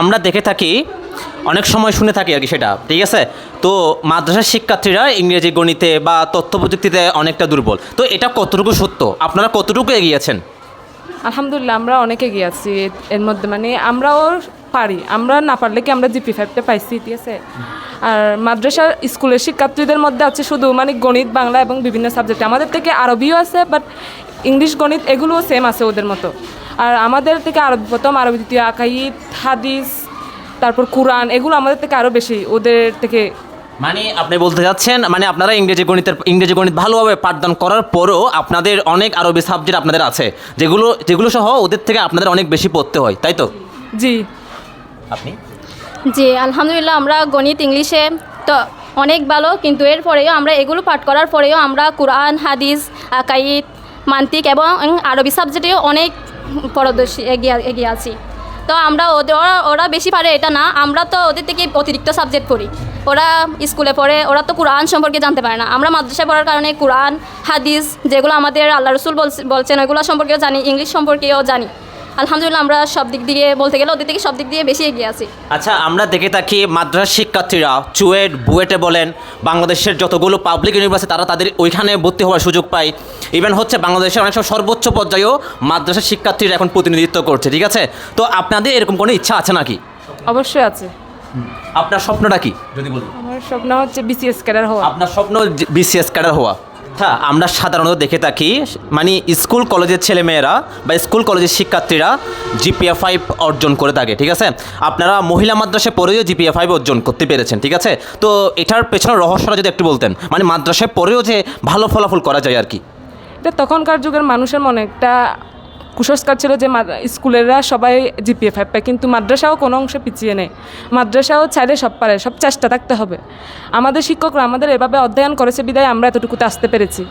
আমরা দেখে থাকি, অনেক সময় শুনে থাকি আর কি সেটা, ঠিক আছে? তো মাদ্রাসার শিক্ষার্থীরা ইংরেজি গণিতে বা তথ্য প্রযুক্তিতে অনেকটা দুর্বল। তো এটা কতটুকু সত্য? আপনারা কতটুকু এগিয়েছেন আলহামদুলিল্লাহ, আমরা অনেক এগিয়ে আছি। এর মধ্যে মানে আমরাও পারি। আমরা না পারলে কি আমরা জিপি ফাইভটা পাইছি, ঠিক আছে? আর মাদ্রাসা স্কুলের শিক্ষার্থীদের মধ্যে আছে শুধু মানে গণিত, বাংলা এবং বিভিন্ন সাবজেক্ট। আমাদের থেকে আরবিও আছে বাট ইংলিশ, গণিত এগুলোও সেম আছে ওদের মতো। আর আমাদের থেকে আরবি, প্রথম আরবি, দ্বিতীয় আকাইদ হাদিস তারপর কোরআন এগুলো আমাদের থেকে আরও বেশি ওদের থেকে মানে আপনি বলতে যাচ্ছেন মানে আপনারা ইংরেজি গণিতের ইংরেজি গণিত ভালোভাবে পাঠদান করার পরও আপনাদের অনেক আরবি সাবজেক্ট আপনাদের আছে যেগুলো যেগুলো সহ ওদের থেকে আপনাদের অনেক বেশি পড়তে হয় তাই তো? জি। আপনি? জি আলহামদুলিল্লাহ আমরা গণিত ইংলিশে তো অনেক ভালো কিন্তু এরপরেও আমরা এগুলো পাঠ করার পরেও আমরা কোরআন হাদিস আকাইদ মান্তিক এবং আরবি সাবজেক্টেও অনেক পরদর্শী এগিয়ে এগিয়ে আছি। তো আমরা ওদের ওরা বেশি পারে এটা না, আমরা তো ওদের থেকে অতিরিক্ত সাবজেক্ট পড়ি। ওরা স্কুলে পড়ে, ওরা তো কোরআন সম্পর্কে জানতে পারে না। আমরা মাদ্রাসায় পড়ার কারণে কোরআন হাদিস যেগুলো আমাদের আল্লাহ রসুল বলছে- বলছেন, ওইগুলো সম্পর্কেও জানি ইংলিশ সম্পর্কেও জানি। আলহামদুলিল্লাহ আমরা সব দিক দিয়ে বলতে গেলে ওদের থেকে সব দিক দিয়ে বেশি এগিয়ে আছি। আচ্ছা আমরা দেখে থাকি মাদ্রাসা শিক্ষার্থীরা চুয়েট বুয়েটে বলেন বাংলাদেশের যতগুলো পাবলিক ইউনিভার্সিটি তারা তাদের ওইখানে ভর্তি হওয়ার সুযোগ পায়। ইভেন হচ্ছে বাংলাদেশের অনেক সময় সর্বোচ্চ পর্যায়েও মাদ্রাসা শিক্ষার্থীরা এখন প্রতিনিধিত্ব করছে ঠিক আছে? তো আপনাদের এরকম কোনো ইচ্ছা আছে নাকি? অবশ্যই আছে। আপনার স্বপ্নটা কি? যদি বলি আমার স্বপ্ন হচ্ছে বিসিএস ক্যাডার হওয়া। আপনার স্বপ্ন বিসিএস ক্যাডার হওয়া। হ্যাঁ আমরা সাধারণত দেখে থাকি মানে স্কুল কলেজের ছেলেমেয়েরা বা স্কুল কলেজের শিক্ষার্থীরা জিপিএ ফাইভ অর্জন করে থাকে, ঠিক আছে? আপনারা মহিলা মাদ্রাসায় পড়েও জিপিএ ফাইভ অর্জন করতে পেরেছেন, ঠিক আছে? তো এটার পেছনের রহস্যটা যদি একটু বলতেন মানে মাদ্রাসায় পড়েও যে ভালো ফলাফল করা যায় আর কি। তখনকার যুগের মানুষের মনে একটা কুসংস্কার ছিল যে স্কুলেরা সবাই জিপিএ ফাইভ পায়, কিন্তু মাদ্রাসাও কোনো অংশে পিছিয়ে নেই। মাদ্রাসাও চাইলে সব পারে, সব চেষ্টা থাকতে হবে। আমাদের শিক্ষকরা আমাদের এভাবে অধ্যয়ন করেছে বিদায়, আমরা এতটুকুতে আসতে পেরেছি।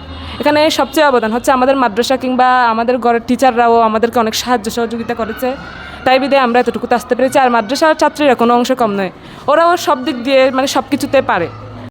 এখানে সবচেয়ে অবদান হচ্ছে আমাদের মাদ্রাসা কিংবা আমাদের ঘরের টিচাররাও আমাদেরকে অনেক সাহায্য সহযোগিতা করেছে। তাই বিদায় আমরা এতটুকুতে আসতে পেরেছি। আর মাদ্রাসার ছাত্রীরা কোনো অংশ কম নয়। ওরাও সব দিক দিয়ে মানে সব কিছুতে পারে।